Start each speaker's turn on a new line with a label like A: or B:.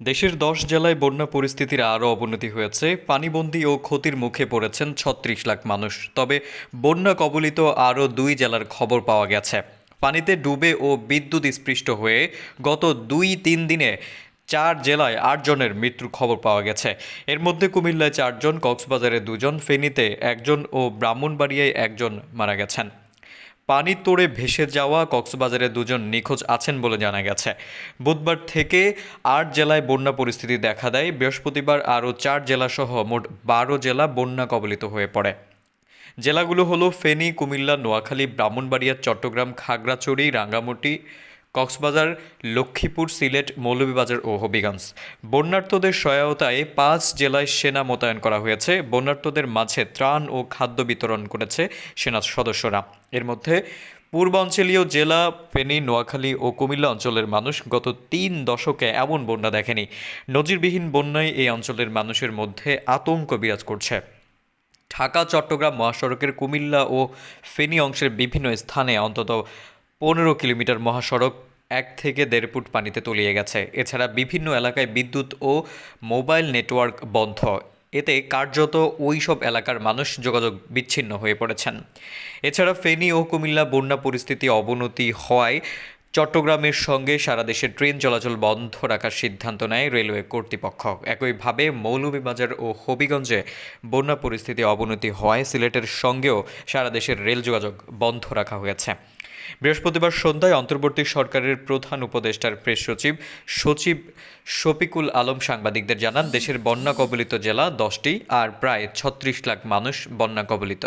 A: দেশের দশ জেলায় বন্যা পরিস্থিতির আরও অবনতি হয়েছে। পানিবন্দী ও ক্ষতির মুখে পড়েছেন ছত্রিশ লাখ মানুষ। তবে বন্যা কবলিত আরও দুই জেলার খবর পাওয়া গেছে। পানিতে ডুবে ও বিদ্যুৎ স্পৃষ্ট হয়ে গত দুই তিন দিনে চার জেলায় আটজনের মৃত্যুর খবর পাওয়া গেছে। এর মধ্যে কুমিল্লায় চারজন, কক্সবাজারে দুজন, ফেনীতে একজন ও ব্রাহ্মণবাড়িয়ায় একজন মারা গেছেন। পানি তোড়ে ভেসে যাওয়া কক্সবাজারে দুজন নিখোঁজ আছেন বলে জানা গেছে। বুধবার থেকে আট জেলায় বন্যা পরিস্থিতি দেখা দেয়। বৃহস্পতিবার আরও চার জেলাসহ মোট বারো জেলা বন্যা কবলিত হয়ে পড়ে। জেলাগুলো হলো ফেনী, কুমিল্লা, নোয়াখালী, ব্রাহ্মণবাড়িয়া, চট্টগ্রাম, খাগড়াছড়ি, রাঙ্গামাটি কক্সবাজার, লক্ষ্মীপুর, সিলেট, মৌলভীবাজার ও হবিগঞ্জ। বন্যার্তদের সহায়তায় পাঁচ জেলায় সেনা মোতায়েন করা হয়েছে। বন্যার্থদের মাঝে ত্রাণ ও খাদ্য বিতরণ করেছে সেনা সদস্যরা। এর মধ্যে পূর্বাঞ্চলীয় জেলা ফেনী, নোয়াখালী ও কুমিল্লা অঞ্চলের মানুষ গত তিন দশকে এমন বন্যা দেখেনি। নজিরবিহীন বন্যায় এই অঞ্চলের মানুষের মধ্যে আতঙ্ক বিরাজ করছে। ঢাকা, চট্টগ্রাম মহাসড়কের কুমিল্লা ও ফেনী অংশের বিভিন্ন স্থানে অন্তত পনেরো কিলোমিটার মহাসড়ক এক থেকে দেড় ফুট পানিতে তলিয়ে গেছে। এছাড়া বিভিন্ন এলাকায় বিদ্যুৎ ও মোবাইল নেটওয়ার্ক বন্ধ। এতে কার্যত ওই সব এলাকার মানুষ যোগাযোগ বিচ্ছিন্ন হয়ে পড়েছেন। এছাড়া ফেনী ও কুমিল্লা বন্যা পরিস্থিতি অবনতি হওয়ায় চট্টগ্রামের সঙ্গে সারা দেশে ট্রেন চলাচল বন্ধ রাখার সিদ্ধান্ত নেয় রেলওয়ে কর্তৃপক্ষ। একইভাবে মৌলভীবাজার ও হবিগঞ্জে বন্যা পরিস্থিতি অবনতি হওয়ায় সিলেটের সঙ্গেও সারা দেশের রেল যোগাযোগ বন্ধ রাখা হয়েছে। বৃহস্পতিবার সন্ধ্যায় অন্তর্বর্তী সরকারের প্রধান উপদেষ্টার প্রেস সচিব সচিব শফিকুল আলম সাংবাদিকদের জানান, দেশের বন্যা কবলিত জেলা দশটি আর প্রায় ছত্রিশ লাখ মানুষ বন্যা কবলিত।